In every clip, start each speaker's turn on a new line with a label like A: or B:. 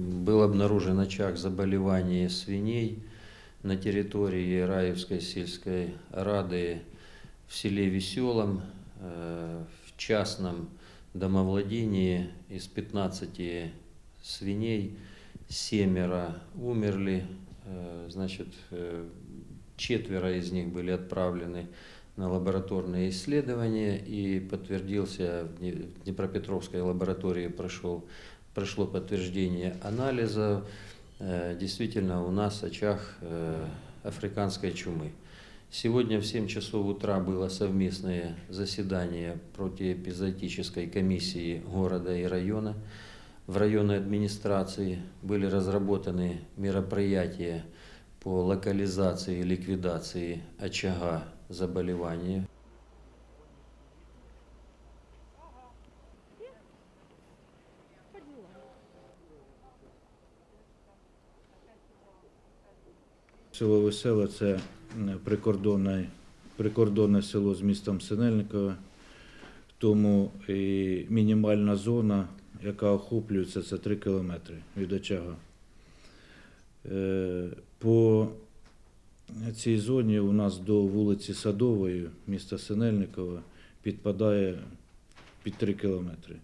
A: Был обнаружен очаг заболевания свиней на территории Раевской сельской рады в селе Веселом, э, в частном домовладении из 15 свиней. Семеро умерли, э, значит, э, четверо из них были отправлены на лабораторные исследования и подтвердился в Дне- в Днепропетровской лаборатории прошел, прошло подтверждение анализа. Э, Действительно, у нас очаг э, африканской чумы. Сегодня в 7 часов утра было совместное заседание противоэпизодической комиссии города и района. В районной администрации были разработаны мероприятия по локализации и ликвидации очага заболевания.
B: Село Веселе це прикордонне, прикордонне село з містом Синельникове, тому і мінімальна зона, яка охоплюється, це 3 кілометри від очага. Е, По цій зоні у нас до вулиці Садової, міста Синельникове, підпадає під 3 кілометри.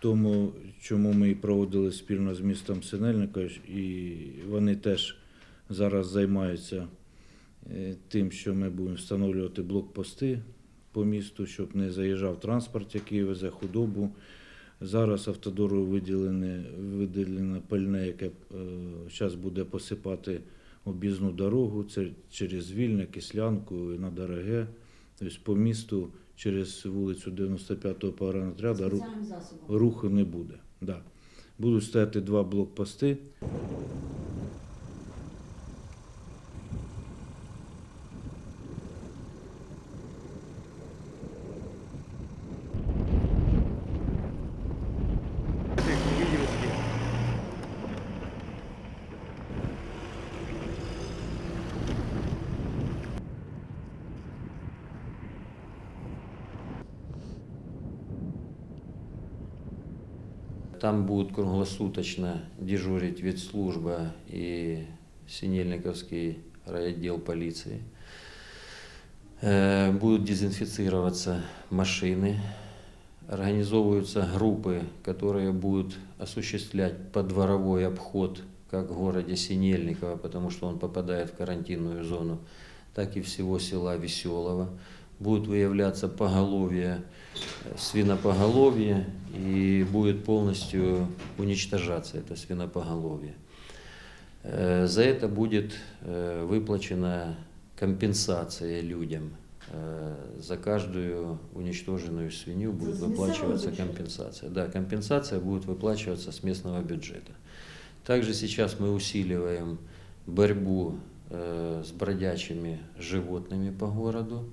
B: Тому чому ми і проводили спільно з містом Синельникове, і вони теж зараз займаються е, тим, що ми будемо встановлювати блокпости по місту, щоб не заїжджав транспорт, який везе худобу. Зараз автодору виділене, виділено пальне, яке зараз буде посипати об'їзну дорогу це через Вільне, Кислянку і на Дороге. Тобто по місту через вулицю 95-го погранотряду ру-
C: Спеціальним засобом.
B: руху не буде. Да. Будуть стояти два блокпости.
A: Там будут круглосуточно дежурить ветслужба и Синельниковский райотдел полиции. Э, Будут дезинфицироваться машины, организовываются группы, которые будут осуществлять подворовой обход как в городе Синельниково, потому что он попадает в карантинную зону, так и всего села Веселого. Будут выявляться поголовье, э, свинопоголовье, и будет полностью уничтожаться это свинопоголовье. Э, За это будет э, выплачена компенсация людям. За каждую уничтоженную свинью будет выплачиваться компенсация. Да, компенсация будет выплачиваться с местного бюджета. Также сейчас мы усиливаем борьбу с бродячими животными по городу.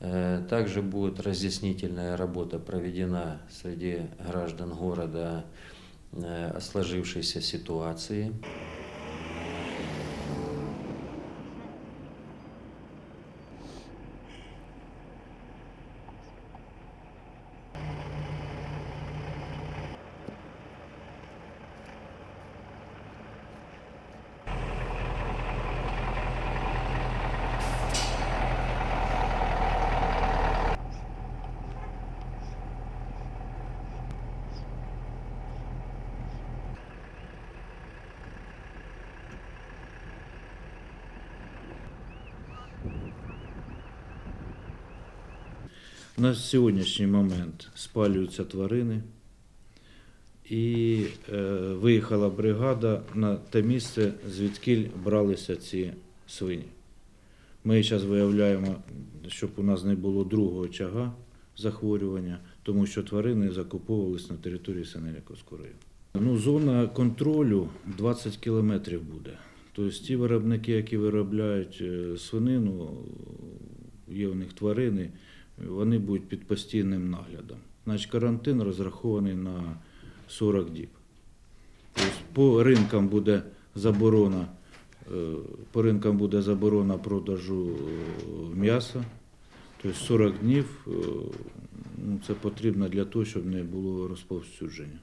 A: Э, Также будет разъяснительная работа проведена среди граждан города э, о сложившейся ситуации.
B: На сьогоднішній момент спалюються тварини, і е, виїхала бригада на те місце, звідки бралися ці свині. Ми зараз виявляємо, щоб у нас не було другого очага захворювання, тому що тварини закуповувались на території Синельниковського району. Ну, зона контролю 20 кілометрів буде. Тобто ті виробники, які виробляють е, свинину, є у них тварини, вони будуть під постійним наглядом. Значить, карантин розрахований на 40 діб. Тобто по ринкам буде заборона, е, по ринкам буде заборона продажу е, м'яса. Тобто 40 днів е, ну, це потрібно для того, щоб не було розповсюдження.